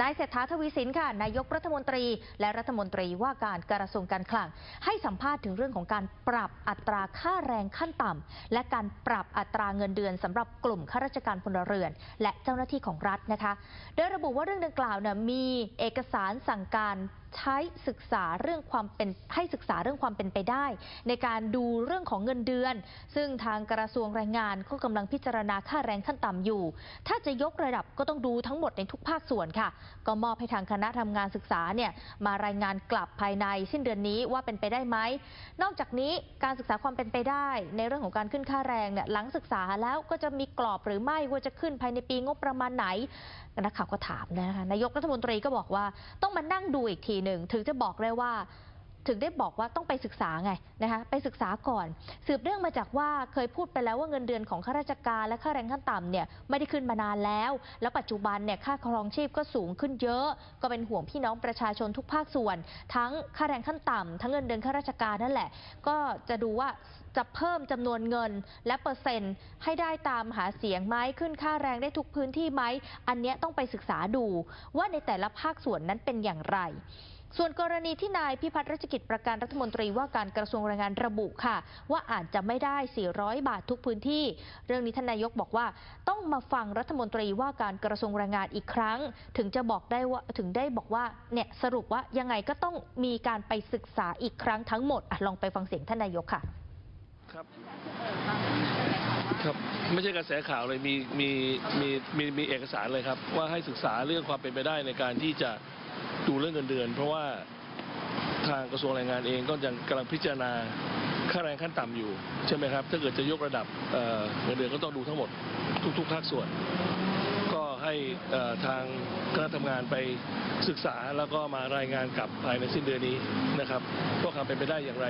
นายเศรษฐาทวีสินค่ะ นายกรัฐมนตรี และรัฐมนตรีว่าการกระทรวงการคลัง ให้สัมภาษณ์ถึงเรื่องของการปรับอัตราค่าแรงขั้นต่ำและการปรับอัตราเงินเดือนสำหรับกลุ่มข้าราชการพลเรือน และเจ้าหน้าที่ของรัฐนะคะ โดยระบุว่าเรื่องดังกล่าวเนี่ยมีเอกสารสั่งการใช้ศึกษาเรื่องความเป็นให้ศึกษาเรื่องความเป็นไปได้ ในการดูเรื่องของเงินเดือน ซึ่งทางกระทรวงแรงงานก็กำลังพิจารณาค่าแรงขั้นต่ำอยู่ ถ้าจะยกระดับก็ต้องดูทั้งหมดในทุกภาคส่วนค่ะ ก็มอบให้ทางคณะทำงานศึกษาเนี่ยมารายงานกลับภายในสิ้นเดือนนี้ว่าเป็นไปได้ไหมนอกจากนี้การศึกษาความเป็นไปได้ ในเรื่องของการขึ้นค่าแรงเนี่ยหลังศึกษาแล้วก็จะมีกรอบหรือไม่ว่าจะขึ้นภายในปีงบประมาณไหนนักข่าวก็ถามนะคะนายกรัฐมนตรีก็บอกว่าต้องมานั่งดูอีกทีหนึ่งถึงจะบอกได้ว่า ถึงได้บอกว่าต้องไปศึกษาไงนะคะไปศึกษาก่อน สืบเนื่องมาจากว่าเคยพูดไปแล้วว่าเงินเดือนของข้าราชการและค่าแรงขั้นต่ำเนี่ยไม่ได้ขึ้นมานานแล้ว แล้วปัจจุบันเนี่ยค่าครองชีพก็สูงขึ้นเยอะ ก็เป็นห่วงพี่น้องประชาชนทุกภาคส่วน ทั้งค่าแรงขั้นต่ำทั้งเงินเดือนข้าราชการนั่นแหละ ก็จะดูว่าจะเพิ่มจำนวนเงินและเปอร์เซ็นต์ให้ได้ตามหาเสียงไหมขึ้นค่าแรงได้ทุกพื้นที่ไหมอันเนี้ยต้องไปศึกษาดูว่าในแต่ละภาคส่วนนั้นเป็นอย่างไร ส่วนกรณีที่นายพิพัฒน์รัชกิจประการรัฐมนตรีว่าการกระทรวงแรงงานระบุค่ะ ว่าอาจจะไม่ได้ 400 บาททุกพื้นที่ เรื่องนี้ท่านนายกบอกว่า ต้องมาฟังรัฐมนตรีว่าการกระทรวงแรงงานอีกครั้ง ถึงจะบอกได้ว่าถึงได้บอกว่าเนี่ยสรุปว่ายังไงก็ต้องมีการไปศึกษาอีกครั้งทั้งหมดอลองไปฟังเสียงท่านนายกค่ะ ครับครับไม่ใช่กระแสข่าวเลยมีมีมีมีมีเอกสารเลยครับ ว่าให้ศึกษาเรื่องความเป็นไปได้ในการที่จะ ดูเรื่องเงินเดือน เพราะว่าทางกระทรวงแรงงานเองก็ยังกำลังพิจารณาค่าแรงขั้นต่ำอยู่ใช่ไหมครับ ถ้าเกิดจะยกระดับเเงินเดือนก็ต้องดูทั้งหมดทุกๆภาคส่วน ก็ให้ทางคณะทำงานไปศึกษาแล้วก็มารายงานกลับภายในสิ้นเดือนนี้นะครับว่าความเป็นไปได้อย่างไร